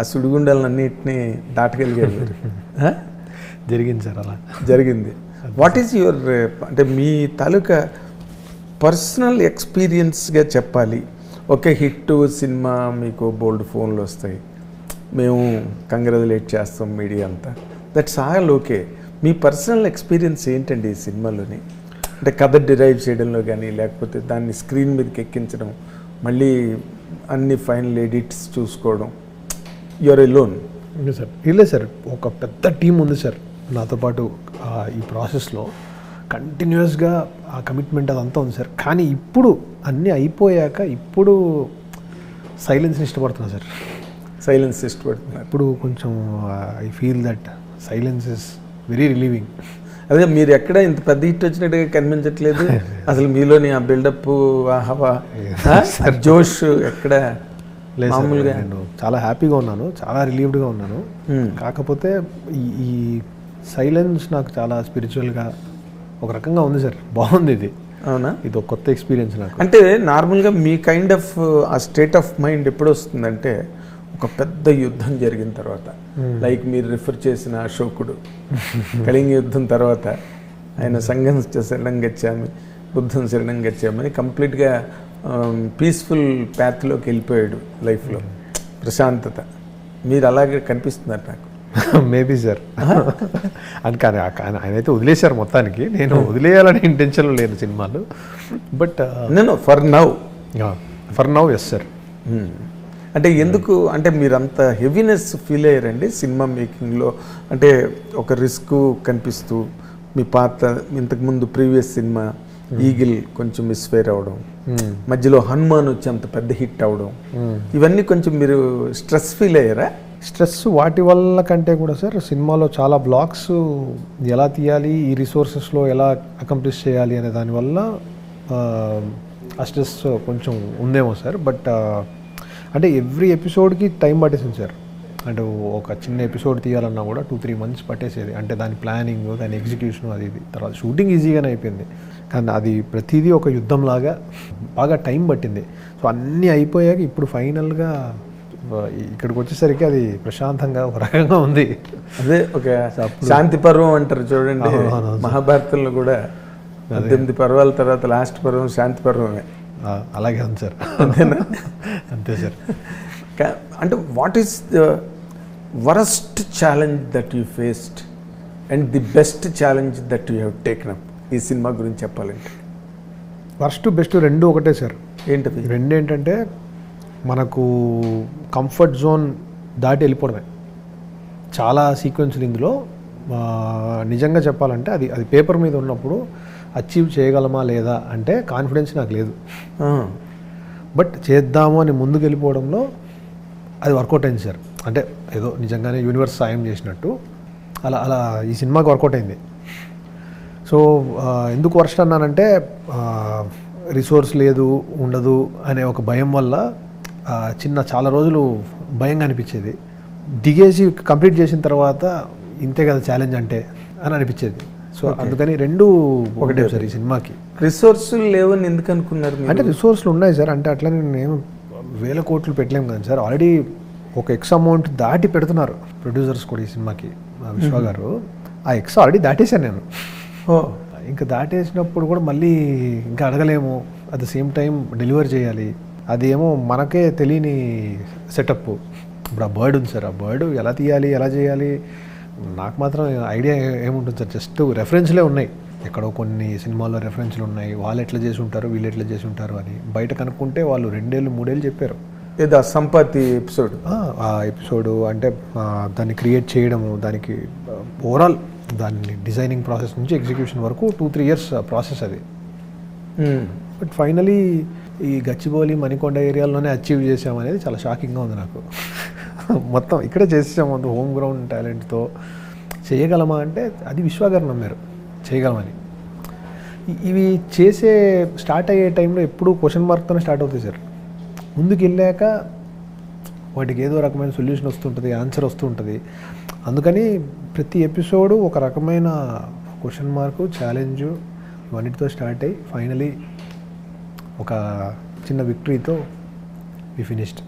ఆ సుడిగుండాలన్నింటినీ దాటగలిగారు మీరు? జరిగింది సార్ అలా. జరిగింది. వాట్ ఈజ్ యువర్ అంటే మీ తాలూకా పర్సనల్ ఎక్స్పీరియన్స్గా చెప్పాలి. ఒకే హిట్ సినిమా మీకు బోల్డ్ ఫోన్లు వస్తాయి. మేము కంగ్రాచులేట్ చేస్తాం మీడియా అంతా. దట్స్ ఆల్ ఓకే మీ పర్సనల్ ఎక్స్పీరియన్స్ ఏంటండి ఈ సినిమాలోని? అంటే కథ డిరైవ్ చేయడంలో కానీ లేకపోతే దాన్ని స్క్రీన్ మీదకి ఎక్కించడం మళ్ళీ అన్ని ఫైనల్ ఎడిట్స్ చూసుకోవడం యువర్ ఎ లోన్ సార్. ఇల్లే సార్. ఒక పెద్ద టీం ఉంది సార్ నాతో పాటు ఈ ప్రాసెస్లో కంటిన్యూస్గా ఆ కమిట్మెంట్ అదంతా ఉంది సార్. కానీ ఇప్పుడు అన్నీ అయిపోయాక ఇప్పుడు సైలెన్స్ని ఇష్టపడుతున్నా సార్. సైలెన్స్ ఇష్టపడుతున్నారు. ఇప్పుడు కొంచెం I feel that silence is very relieving అదే మీరు ఎక్కడ ఇంత పెద్ద హిట్ వచ్చినట్టుగా కనిపించట్లేదు? అసలు మీలోని ఆ బిల్డప్ ఆ హవా ఆ? జోష్ ఎక్కడ? లేదు మామూలుగా. నేను చాలా హ్యాపీగా ఉన్నాను చాలా రిలీవ్డ్గా ఉన్నాను. కాకపోతే ఈ ఈ సైలెన్స్ నాకు చాలా స్పిరిచువల్గా ఒక రకంగా ఉంది సార్ బాగుంది ఇది. అవునా? ఇది ఒక కొత్త ఎక్స్పీరియన్స్ నాకు. అంటే నార్మల్గా మీ కైండ్ ఆఫ్ ఆ స్టేట్ ఆఫ్ మైండ్ ఎప్పుడు వస్తుందంటే ఒక పెద్ద యుద్ధం జరిగిన తర్వాత. లైక్ మీరు రిఫర్ చేసిన అశోకుడు. కళింగ యుద్ధం తర్వాత. ఆయన సంఘం శరణం గచ్చామి బుద్ధం శరణం గచ్చామని కంప్లీట్గా పీస్ఫుల్ ప్యాత్లోకి వెళ్ళిపోయాడు లైఫ్లో ప్రశాంతత. మీరు అలాగే కనిపిస్తున్నారు నాకు. మేబీ సార్ అని కానీ ఆయన అయితే వదిలేశారు మొత్తానికి. నేను వదిలేయాలనే ఇంటెన్షన్లో లేను సినిమాలు. బట్ నేను for now for now yes sir అంటే ఎందుకు అంటే మీరు అంత హెవీనెస్ ఫీల్ అయ్యారండి సినిమా మేకింగ్లో అంటే ఒక రిస్క్ కనిపిస్తూ మీ పాత ఇంతకుముందు ప్రీవియస్ సినిమా ఈగిల్ కొంచెం మిస్ఫైర్ అవడం. మధ్యలో హనుమాన్ వచ్చి అంత పెద్ద హిట్ అవడం. ఇవన్నీ కొంచెం మీరు స్ట్రెస్ ఫీల్ అయ్యారా? స్ట్రెస్ వాటి వల్ల కంటే కూడా సార్ సినిమాలో చాలా బ్లాక్స్ ఎలా తీయాలి ఈ రిసోర్సెస్లో ఎలా అకంప్లిష్ చేయాలి అనే దానివల్ల ఆ, ఆ స్ట్రెస్ కొంచెం ఉందేమో సార్ బట్ అంటే ఎవ్రీ ఎపిసోడ్కి టైం పట్టేసింది సార్ అంటే ఒక చిన్న ఎపిసోడ్ తీయాలన్నా కూడా టూ త్రీ మంత్స్ పట్టేసేది. అంటే దాని ప్లానింగ్ దాని ఎగ్జిక్యూషన్ అది ఇది. తర్వాత షూటింగ్ ఈజీగానే అయిపోయింది. కానీ అది ప్రతిదీ ఒక యుద్ధంలాగా బాగా టైం పట్టింది. సో అన్నీ అయిపోయాక ఇప్పుడు ఫైనల్గా ఇక్కడికి వచ్చేసరికి అది ప్రశాంతంగా ఒక రకంగా ఉంది. అదే ఒక శాంతి పర్వం అంటారు చూడండి. మహాభారతంలో కూడా పద్దెనిమిది పర్వాల తర్వాత లాస్ట్ పర్వం శాంతి పర్వమే. అలాగే ఉంది సార్. అంతేనా? అంతే సార్. అంటే what is the worst challenge that you faced and the best challenge that you have taken up ఈ సినిమా గురించి చెప్పాలంటే. ఫస్ట్ బెస్ట్ రెండు ఒకటే సార్. ఏంటది? రెండు ఏంటంటే మనకు కంఫర్ట్ జోన్ దాటి వెళ్ళిపోవడమే. చాలా సీక్వెన్స్లు ఇందులో నిజంగా చెప్పాలంటే అది అది పేపర్ మీద ఉన్నప్పుడు అచీవ్ చేయగలమా లేదా అంటే కాన్ఫిడెన్స్ నాకు లేదు. బట్ చేద్దాము అని ముందుకు వెళ్ళిపోవడంలో అది వర్కౌట్ అయింది సార్. అంటే ఏదో నిజంగానే యూనివర్స్ సాయం చేసినట్టు. అలా అలా ఈ సినిమాకి వర్కౌట్ అయింది. సో ఎందుకు వర్స్ట్ అన్నానంటే రిసోర్స్ లేదు ఉండదు అనే ఒక భయం వల్ల చిన్న చాలా రోజులు భయంగా అనిపించేది. దిగేసి కంప్లీట్ చేసిన తర్వాత ఇంతే కదా ఛాలెంజ్ అంటే అని అనిపించేది. సో అందుకని రెండు ఒకటే సార్ ఈ సినిమాకి. రిసోర్సులు లేవని ఎందుకు అనుకున్నారు అంటే రిసోర్స్లు ఉన్నాయి సార్. అంటే అట్లా నేను వేల కోట్లు పెట్టలేము కదా సార్. ఆల్రెడీ ఒక ఎక్స్ అమౌంట్ దాటి పెడుతున్నారు ప్రొడ్యూసర్స్ కూడా ఈ సినిమాకి విశ్వ గారు. ఆ ఎక్స్ ఆల్రెడీ దాటేశాను నేను. ఇంకా దాటేసినప్పుడు కూడా మళ్ళీ ఇంకా అడగలేము. At the same time deliver చేయాలి. అది ఏమో మనకే తెలియని సెటప్ ఇప్పుడు ఆ బర్డ్ ఉంది సార్. ఆ బర్డ్ ఎలా తీయాలి ఎలా చేయాలి? నాకు మాత్రం ఐడియా ఏముంటుంది సార్? జస్ట్ రెఫరెన్స్లే ఉన్నాయి. ఎక్కడో కొన్ని సినిమాల్లో రెఫరెన్స్లు ఉన్నాయి. వాళ్ళు ఎట్లా చేసి ఉంటారు వీళ్ళు ఎట్లా చేసి ఉంటారు అని బయట కనుక్కుంటే వాళ్ళు రెండేళ్ళు మూడేళ్ళు చెప్పారు. ఏదో సంపత్తి ఎపిసోడ్ ఆ, ఎపిసోడ్ అంటే దాన్ని క్రియేట్ చేయడము దానికి ఓవరాల్ దాన్ని డిజైనింగ్ ప్రాసెస్ నుంచి ఎగ్జిక్యూషన్ వరకు టూ త్రీ ఇయర్స్ ప్రాసెస్ అది. బట్ ఫైనలీ ఈ గచ్చిబౌలి మణికొండ ఏరియాలోనే అచీవ్ చేసామనేది చాలా షాకింగ్గా ఉంది నాకు. మొత్తం ఇక్కడే చేసేసాము హోమ్ గ్రౌండ్ టాలెంట్తో చేయగలమా అంటే అది విశ్వాగారు నమ్మారు చేయగలమని. ఇవి చేసే స్టార్ట్ అయ్యే టైంలో ఎప్పుడు క్వశ్చన్ మార్క్తోనే స్టార్ట్ అవుతాయి సార్. ముందుకు వెళ్ళాక వాటికి ఏదో రకమైన సొల్యూషన్ వస్తుంటుంది ఆన్సర్ వస్తుంటుంది. అందుకని ప్రతి ఎపిసోడు ఒక రకమైన క్వశ్చన్ మార్కు ఛాలెంజ్ ఇవన్నిటితో స్టార్ట్ అయ్యి ఫైనలీ ఒక చిన్న విక్టరీతో వి ఫినిష్డ్.